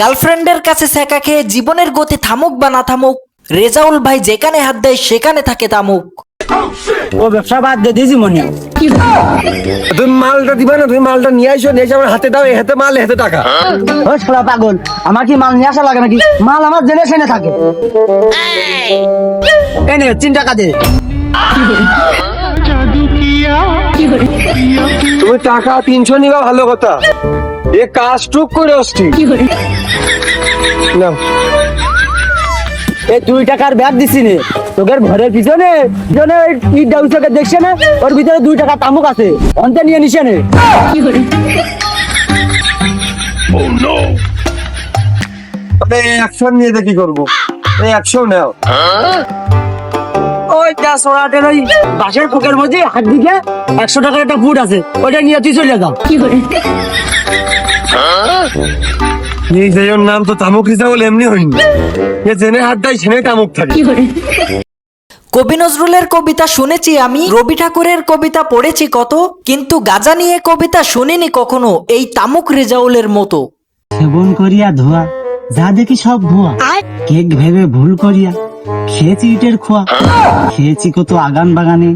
গার্লফ্রেন্ডের কাছে সেকা খেয়ে জীবনের গতি থামুক বা না থামুক রেজাউল ভাই যেখানে হাত দেয় সেখানে থাকে তামুক। ও ব্যবসা বাদ দিয়ে দিয়েছি মনে। তুমি মালটা দিবা না তুমি মালটা নিয়ে আইসো নিয়ে এসে আমার হাতে দাও এই হাতে মাল এই হাতে টাকা। ও শালা পাগল আমার কি মাল নিয়ে আসা লাগে নাকি? মাল আমার জেনে শুনে থাকে। এনে তিন টাকা দে। তুমি টাকা তিনশো নিবা ভালো কথা। এ কাজ টুক করে আসছি নাও। এই দুই টাকার ব্যাগ দিছি নে তোদের ঘরের পিছনে পিছনে ওই ইট ডাউসকে দেখছে না? ওর ভিতরে দুই টাকা তামুক আছে। অন্তে নিয়ে নিছে নে। মানে অ্যাকশন নিয়ে দেখি করব। এই অ্যাকশন নাও। ওই যা সোনাটের ওই বাসের পোকের মধ্যে হাত দিকে একশো টাকার একটা ফুট আছে ওইটা নিয়ে তুই চলে যাও এই যে ওর নাম তো তামুক রিজাউল এমনি হয়নি এ জেনে হাত দেয় সেনে তামুক থাকে। কবি নজরুলের কবিতা শুনেছি আমি রবি ঠাকুরের কবিতা পড়েছি কত কিন্তু গাজা নিয়ে কবিতা শুনিনি কখনো এই তামুক রেজাউলের মতো। সেবন করিয়া ধোয়া যা দেখি সব ভুয়া কেক ভেবে ভুল করিয়া খেয়েছি ইটের খোয়া। খেয়েছি কত আগান বাগানে।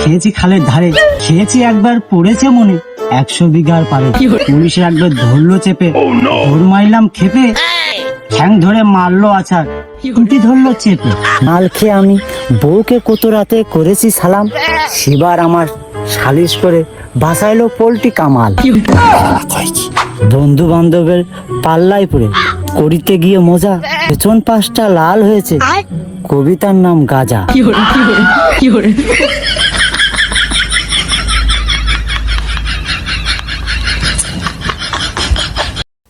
খেয়েছি খালের ধারে। খেয়েছি একবার পড়েছে মনে। একশো বিঘার পারে। পুলিশে একবার ধরলো চেপে। ধর মারলাম খেপে। ঠ্যাং ধরে মারলো কুটি ধরলো চেপে। মাল খেয়ে আমি বউকে কত রাতে করেছি সালাম। সেবার আমার সালিশ করে বাসাইলো পোল্টি কামাল। বন্ধু বান্ধবের পাল্লায় পড়ে। করিতে গিয়ে মজা। পেছন পাশটা লাল হয়েছে। কবিতার নাম গাজা।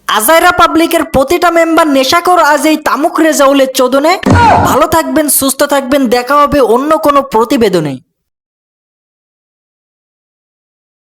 আজাইরা পাবলিকের প্রতিটা মেম্বার নেশাকর আজ এই তামুক রেজাউলের চোদনে। ভালো থাকবেন সুস্থ থাকবেন দেখা হবে অন্য কোনো প্রতিবেদনে।